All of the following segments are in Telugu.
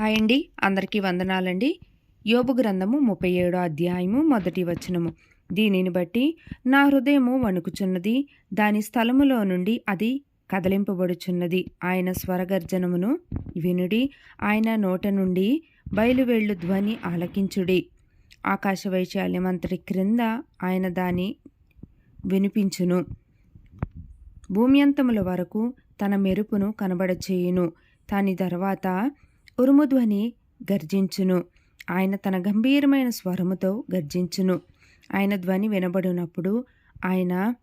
హాయ్ అండి. అందరికీ వందనాలండి. యోబు గ్రంథము ముప్పై ఏడో అధ్యాయము మొదటి వచనము. దీనిని బట్టి నా హృదయము వణుకుచున్నది. దాని స్థలములో నుండి అది కదలింపబడుచున్నది. ఆయన స్వరగర్జనమును వినుడి. ఆయన నోట నుండి బయలువేళ్ళు ధ్వని ఆలకించుడి. ఆకాశ వైశాల్యమంతటి క్రింద ఆయన దాని వినిపించును. భూమ్యంతముల వరకు తన మెరుపును కనబడచేయును. దాని తర్వాత ఉరుముధ్వని గర్జించును. ఆయన తన గంభీరమైన స్వరముతో గర్జించును. ఆయన ధ్వని వినబడినప్పుడు ఆయన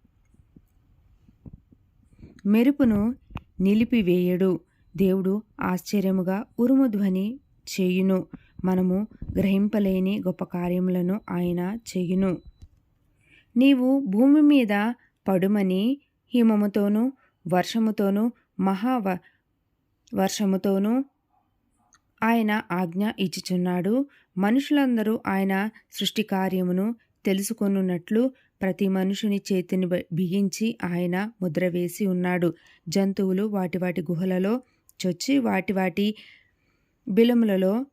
మెరుపును నిలిపివేయడు. దేవుడు ఆశ్చర్యముగా ఉరుము ధ్వని చేయును. మనము గ్రహింపలేని గొప్ప కార్యములను ఆయన చేయును. నీవు భూమి మీద పడుమని హిమముతోనూ వర్షముతోనూ మహా వర్షముతోనూ ఆయన ఆజ్ఞ ఇచ్చుచున్నాడు. మనుషులందరూ ఆయన సృష్టి కార్యమును తెలుసుకొనున్నట్లు ప్రతి మనుషుని చేతిని బిగించి ఆయన ముద్ర వేసి ఉన్నాడు. జంతువులు వాటి వాటి గుహలలో చొచ్చి వాటి వాటి బిలములలో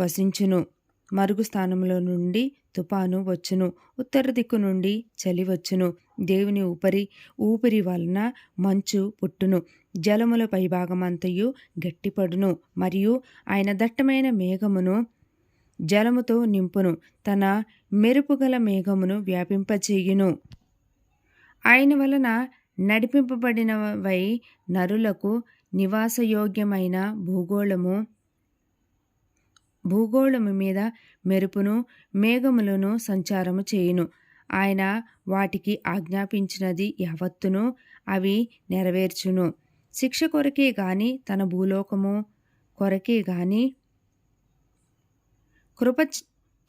వసించును. మరుగు స్థానంలో నుండి తుపాను వచ్చును. ఉత్తర దిక్కు నుండి చలి వచ్చును. దేవుని ఉపరి ఊపిరి వలన మంచు పుట్టును. జలముల పైభాగమంతయు గట్టిపడును. మరియు ఆయన దట్టమైన మేఘమును జలముతో నింపును. తన మెరుపుగల మేఘమును వ్యాపింపచేయును. ఆయన వలన నడిపింపబడినవై నరులకు నివాసయోగ్యమైన భూగోళము భూగోళము మీద మెరుపును మేఘములను సంచారము చేయును. ఆయన వాటికి ఆజ్ఞాపించినది యావత్తును అవి నెరవేర్చును. శిక్ష కొరకే గాని తన భూలోకము కొరకే గాని కృప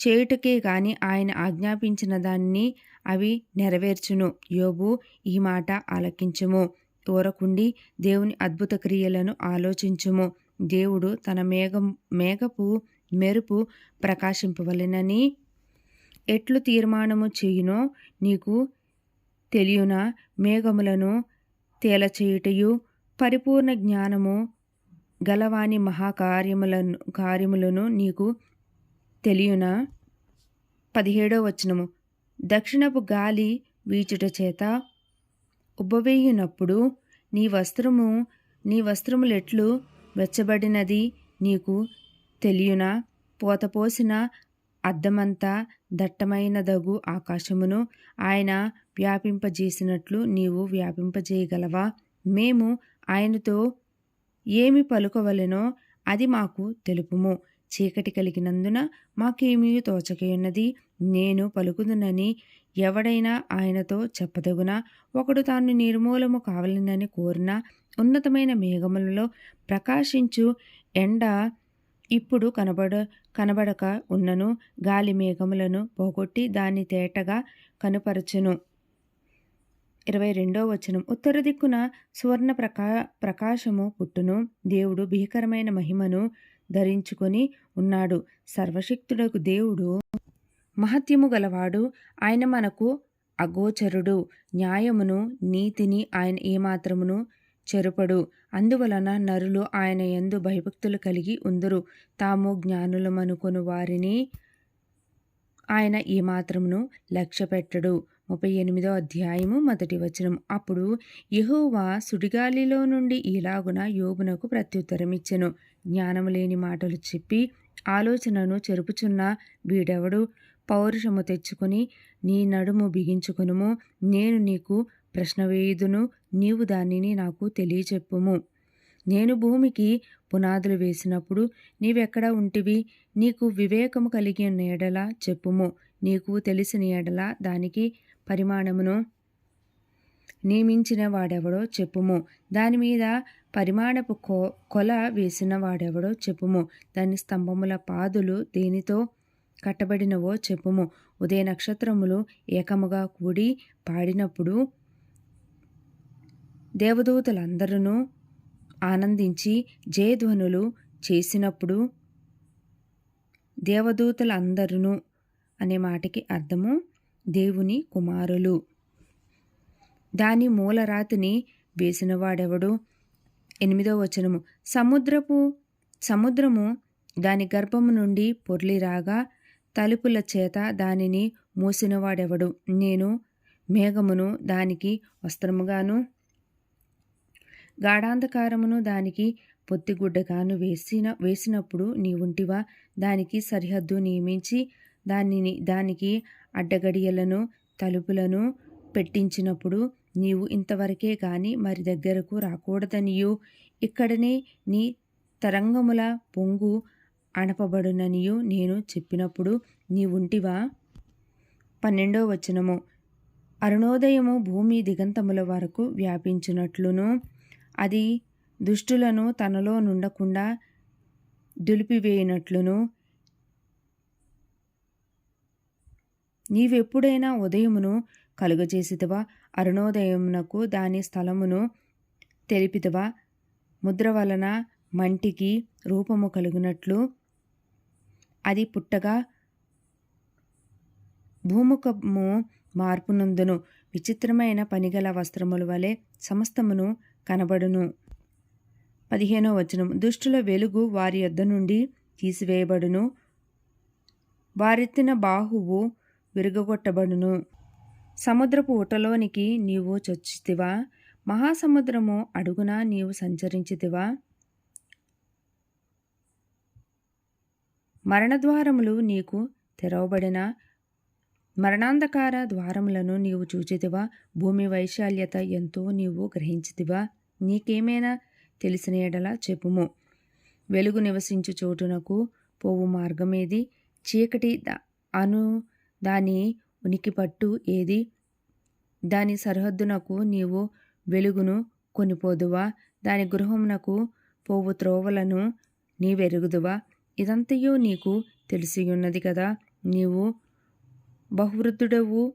చేయుటకే గాని ఆయన ఆజ్ఞాపించిన దాన్ని అవి నెరవేర్చును. యోబు ఈ మాట ఆలకించుము. ఊరకుండి దేవుని అద్భుత క్రియలను ఆలోచించుము. దేవుడు తన మేఘం మేఘపు మెరుపు ప్రకాశింపవలెనని ఎట్లు తీర్మానము చేయునో నీకు తెలియన? మేఘములను తేలచేయుటయు పరిపూర్ణ జ్ఞానము గలవాని మహాకార్యములను కార్యములను నీకు తెలియన? పదిహేడో వచనము. దక్షిణపు గాలి వీచుట చేత ఉబ్బవేయునప్పుడు నీ వస్త్రము నీ వస్త్రములెట్లు వెచ్చబడినది నీకు తెలియన? పోతపోసిన అద్దమంతా దట్టమైనదగు ఆకాశమును ఆయన వ్యాపింపజేసినట్లు నీవు వ్యాపింపజేయగలవా? మేము ఆయనతో ఏమి పలుకవలెనో అది మాకు తెలుపుము. చీకటి కలిగినందున మాకేమీ తోచకయున్నది? నేను పలుకుదునని ఎవడైనా ఆయనతో చెప్పదగునా? ఒకడు తాను నిర్మూలము కావాలనని కోరిన ఉన్నతమైన మేఘములలో ప్రకాశించు ఎండ ఇప్పుడు కనబడ కనబడక ఉన్నను గాలి మేఘములను పోగొట్టి దాన్ని తేటగా కనుపరచును. ఇరవై రెండో వచనం. ఉత్తర దిక్కున సువర్ణ ప్రకా ప్రకాశము పుట్టును. దేవుడు భీకరమైన మహిమను ధరించుకొని ఉన్నాడు. సర్వశక్తుడకు దేవుడు మహత్యము గలవాడు. ఆయన మనకు అగోచరుడు. న్యాయమును నీతిని ఆయన ఏమాత్రమును చెరుపడు. అందువలన నరులు ఆయన ఎందు భయభక్తులు కలిగి ఉందరు. తాము జ్ఞానులమనుకొను వారిని ఆయన ఏమాత్రమును లక్ష్య పెట్టడు ముప్పై ఎనిమిదో అధ్యాయము మొదటి వచనం. అప్పుడు యహోవా సుడిగాలిలో నుండి ఇలాగున యోగునకు ప్రత్యుత్తరం ఇచ్చెను జ్ఞానము లేని మాటలు చెప్పి ఆలోచనను చెరుపుచున్న వీడెవడు? పౌరుషము తెచ్చుకొని నీ నడుము బిగించుకునుము. నేను నీకు ప్రశ్న వేయుదును నీవు దానిని నాకు తెలియచెప్పుము. నేను భూమికి పునాదులు వేసినప్పుడు నీవెక్కడ ఉంటివి? నీకు వివేకము కలిగిన ఎడల చెప్పుము. నీకు తెలిసిన ఎడల దానికి పరిమాణమును నియమించిన వాడెవడో చెప్పుము. దాని మీద పరిమాణపు కొ కొల వేసిన వాడెవడో చెప్పుము. దాని స్తంభముల పాదులు దేనితో కట్టబడినవో చెప్పుము. ఉదయ నక్షత్రములు ఏకముగా కూడి పాడినప్పుడు దేవదూతలందరూ ఆనందించి జయధ్వనులు చేసినప్పుడు దేవదూతలందరూ అనే మాటకి అర్థము దేవుని కుమారులు. దాని మూలరాతిని వేసినవాడెవడు? ఎనిమిదో వచనము. సముద్రపు సముద్రము దాని గర్భము నుండి పొర్లిరాగా తలుపుల చేత దానిని మూసినవాడెవడు? నేను మేఘమును దానికి వస్త్రముగాను గాఢాంధకారమును దానికి పొత్తిగుడ్డగాను వేసిన వేసినప్పుడు నీవుంటివా? దానికి సరిహద్దు నియమించి దానిని దానికి అడ్డగడియలను తలుపులను పెట్టించినప్పుడు నీవు ఇంతవరకే గాని మరి దగ్గరకు రాకూడదనియు. ఇక్కడనే నీ తరంగముల పొంగు అణపబడుననియు నేను చెప్పినప్పుడు నీవుంటివా? పన్నెండో వచనము. అరుణోదయము భూమి దిగంతముల వరకు వ్యాపించినట్లును. అది దుష్టులను తనలో నుండకుండా దులిపివేయినట్లును. నీవెప్పుడైనా ఉదయమును కలుగజేసితవా? అరుణోదయమునకు దాని స్థలమును తెలిపితవా? ముద్ర వలన మంటికి రూపము కలిగినట్లు. అది పుట్టగా భూముఖము మార్పునందును. విచిత్రమైన పనిగల వస్త్రముల వలె సమస్తమును కనబడును. పదిహేనో వచనం. దుష్టుల వెలుగు వారి యొద్ద నుండి తీసివేయబడును. వారెత్తిన బాహువు విరగొట్టబడును సముద్రపు ఊటలోనికి నీవు చొచ్చితివా? మహాసముద్రము అడుగున నీవు సంచరించితివా? మరణద్వారములు నీకు తెరవబడిన? మరణాంధకార ద్వారములను నీవు చూచితివా? భూమి వైశాల్యత ఎంతో నీవు గ్రహించితివా? నీకేమైనా తెలిసిన ఎడలా చెప్పుము. వెలుగు నివసించు చోటునకు పోవు మార్గమేది? చీకటి అను దాని ఉనికి పట్టు ఏది? దాని సరిహద్దునకు నీవు వెలుగును కొనిపోదువా? దాని గృహమునకు పోవు త్రోవలను నీవెరుగుదువా? ఇదంతయో నీకు తెలిసి ఉన్నది కదా. నీవు బహువృద్ధుడవు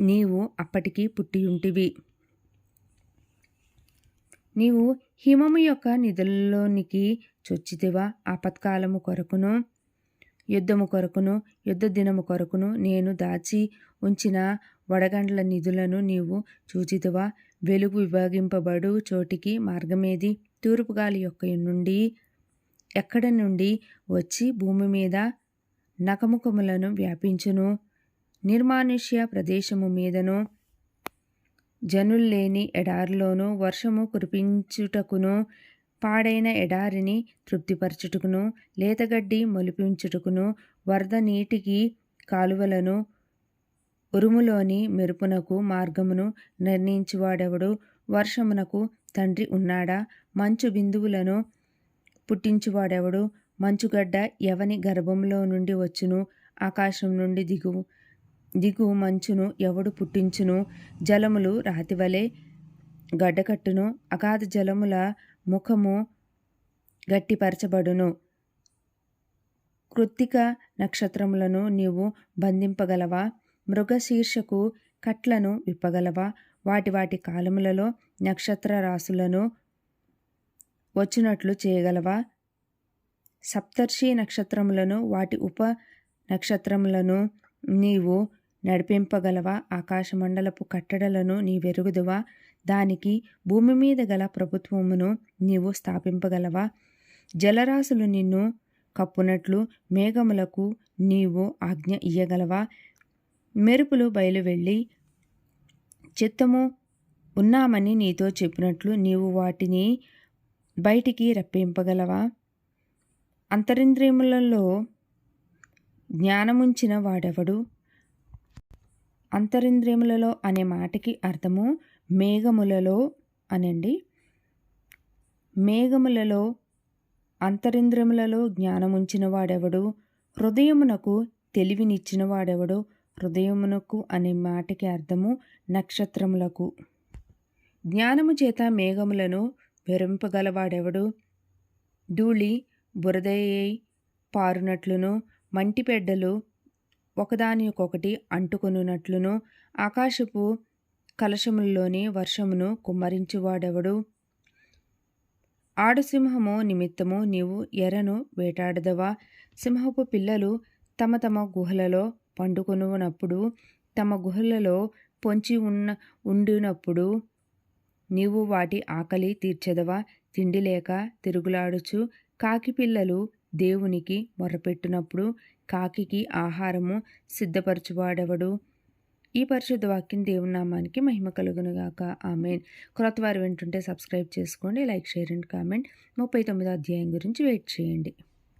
నీవు అప్పటికి పుట్టియుంటివి. నీవు హిమము యొక్క నిధుల్లోనికి చొచ్చితివా ఆపత్కాలము కొరకును యుద్ధము కొరకును యుద్ధ దినము కొరకును నేను దాచి ఉంచిన వడగండ్ల నిధులను నీవు చూచితివా. వెలుగు విభాగింపబడు చోటికి మార్గమేది? తూర్పు గాలి యొక్క నుండి ఎక్కడ నుండి వచ్చి భూమి మీద నకముఖములను వ్యాపించును? నిర్మానుష్య ప్రదేశము మీదను జనుల్లేని ఎడారిలోనూ వర్షము కురిపించుటకును పాడైన ఎడారిని తృప్తిపరచుటకును లేతగడ్డి మొలిపించుటకును వరద నీటికి కాలువలను ఉరుములోని మెరుపునకు మార్గమును నిర్ణయించువాడెవడు? వర్షమునకు తండ్రి ఉన్నాడా? మంచు బిందువులను పుట్టించువాడెవడు? మంచుగడ్డ ఎవని గర్భంలో నుండి వచ్చును? ఆకాశం నుండి దిగు దిగు మంచును ఎవడు పుట్టించును? జలములు రాతివలే గడ్డకట్టును. అగాధ జలముల ముఖము గట్టిపరచబడును. కృత్తిక నక్షత్రములను నీవు బంధింపగలవా? మృగశీర్షకు కట్లను విప్పగలవా? వాటి వాటి కాలములలో నక్షత్ర రాసులను వచ్చినట్లు చేయగలవా? సప్తర్షి నక్షత్రములను వాటి ఉప నక్షత్రములను నీవు నడిపింపగలవా? ఆకాశమండలపు కట్టడలను నీవెరుగుదువా? దానికి భూమి మీద గల ప్రభుత్వమును నీవు స్థాపింపగలవా? జలరాశులు నిన్ను కప్పునట్లు మేఘములకు నీవు ఆజ్ఞ ఇయ్యగలవా? మెరుపులు బయలువెళ్ళి చిత్తము ఉన్నామని నీతో చెప్పినట్లు నీవు వాటిని బయటికి రప్పింపగలవా? అంతరింద్రియములలో జ్ఞానముంచిన వాడెవడు? అంతరింద్రియములలో అనే మాటకి అర్థము మేఘములలో అనండి. మేఘములలో అంతరింద్రియములలో జ్ఞానముంచిన వాడెవడు హృదయమునకు తెలివినిచ్చిన వాడెవడు హృదయమునకు అనే మాటకి అర్థము నక్షత్రములకు. జ్ఞానము చేత మేఘములను విరింపగలవాడెవడు ధూళి బురదయ్యై పారునట్లును మంటిపెడ్డలు ఒకదానికొకటి అంటుకొనున్నట్లును. ఆకాశపు కలశముల్లోని వర్షమును కుమ్మరించువాడెవడు? ఆడుసింహము నిమిత్తము నీవు ఎర్రను వేటాడదవా? సింహపు పిల్లలు తమ తమ గుహలలో పండుకొనున్నప్పుడు తమ గుహలలో పొంచి ఉన్న ఉండినప్పుడు నీవు వాటి ఆకలి తీర్చెదవా? తిండి లేక తిరుగులాడుచు కాకి పిల్లలు దేవునికి మొరపెట్టినప్పుడు కాకికి ఆహారము సిద్ధపరచువాడెవడు? ఈ పరిశుద్ధ వాక్యం దేవుని నామానికి మహిమ కలుగునుగాక. ఆమెన్. క్రొత్త వారు వింటుంటే సబ్స్క్రైబ్ చేసుకోండి లైక్ షేర్ అండ్ కామెంట్. ముప్పై తొమ్మిదో అధ్యాయం గురించి వెయిట్ చేయండి.